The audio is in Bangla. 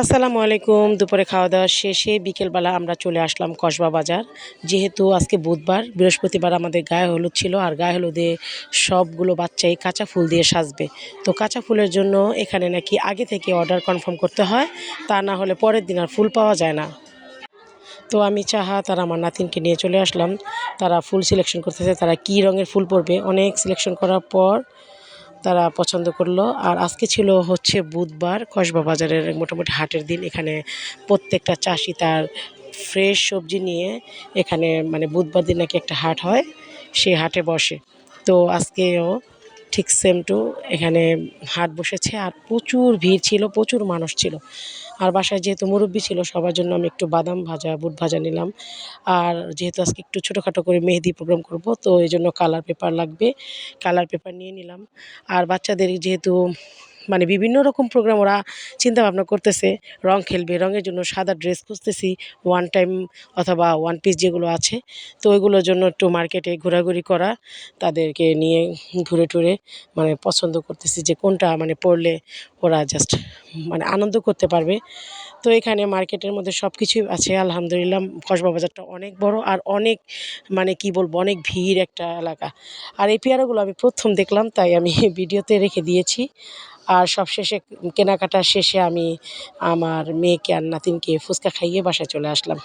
আসসালামু আলাইকুম। দুপুরে খাওয়া দাওয়া শেষে বিকেলবেলা আমরা চলে আসলাম কসবা বাজার। যেহেতু আজকে বুধবার, বৃহস্পতিবার আমাদের গায়ে হলুদ ছিল আর গায়ে হলুদে সবগুলো বাচ্চাই কাঁচা ফুল দিয়ে সাজবে। তো কাঁচা ফুলের জন্য এখানে নাকি আগে থেকে অর্ডার কনফার্ম করতে হয়, তা না হলে পরের দিন আর ফুল পাওয়া যায় না। তো আমি চাহা, তারা আমার নাতিনকে নিয়ে চলে আসলাম। তারা ফুল সিলেকশন করতেছে, তারা কী রঙের ফুল পরবে? অনেক সিলেকশন করার পর তারা পছন্দ করল। আর আজকে ছিল হচ্ছে বুধবার, কসবা বাজারের মোটামুটি হাটের দিন। এখানে প্রত্যেকটা চাষি তার ফ্রেশ সবজি নিয়ে এখানে মানে বুধবার দিন নাকি একটা হাট হয়, সেই হাটে বসে। তো আজকেও ঠিক সেম টু এখানে হাট বসেছে আর প্রচুর ভিড় ছিল, প্রচুর মানুষ ছিল। আর বাসায় যেহেতু মুরব্বী ছিল, সবার জন্য আমি একটু বাদাম ভাজা, বুট ভাজা নিলাম। আর যেহেতু আজকে একটু ছোটোখাটো করে মেহেদি প্রোগ্রাম করব, তো এই জন্য কালার পেপার লাগবে। কালার পেপার নিয়ে নিলাম। আর বাচ্চাদের যেহেতু মানে বিভিন্ন রকম প্রোগ্রাম ওরা চিন্তা ভাবনা করতেছে। রং খেলবে, রঙের জন্য সাদা ড্রেস খুঁজতেছি ওয়ান টাইম অথবা ওয়ান পিস যেগুলো আছে। তো ওইগুলোর জন্য একটু মার্কেটে ঘোরাঘুরি করা, তাদেরকে নিয়ে ঘুরে টুরে মানে পছন্দ করতেছি যে কোনটা মানে পড়লে ওরা জাস্ট মানে আনন্দ করতে পারবে। তো এখানে মার্কেটের মধ্যে সব কিছুই আছে, আলহামদুলিল্লাহ। কসবা বাজারটা অনেক বড় আর অনেক মানে কি বলব, অনেক ভিড় একটা এলাকা। আর এই পেয়ারাগুলো আমি প্রথম দেখলাম, তাই আমি ভিডিওতে রেখে দিয়েছি। আর সবশেষে কেনাকাটা শেষে আমি আমার মেয়েকে আর নাতিনকে ফুচকা খাইয়ে বাসায় চলে আসলাম।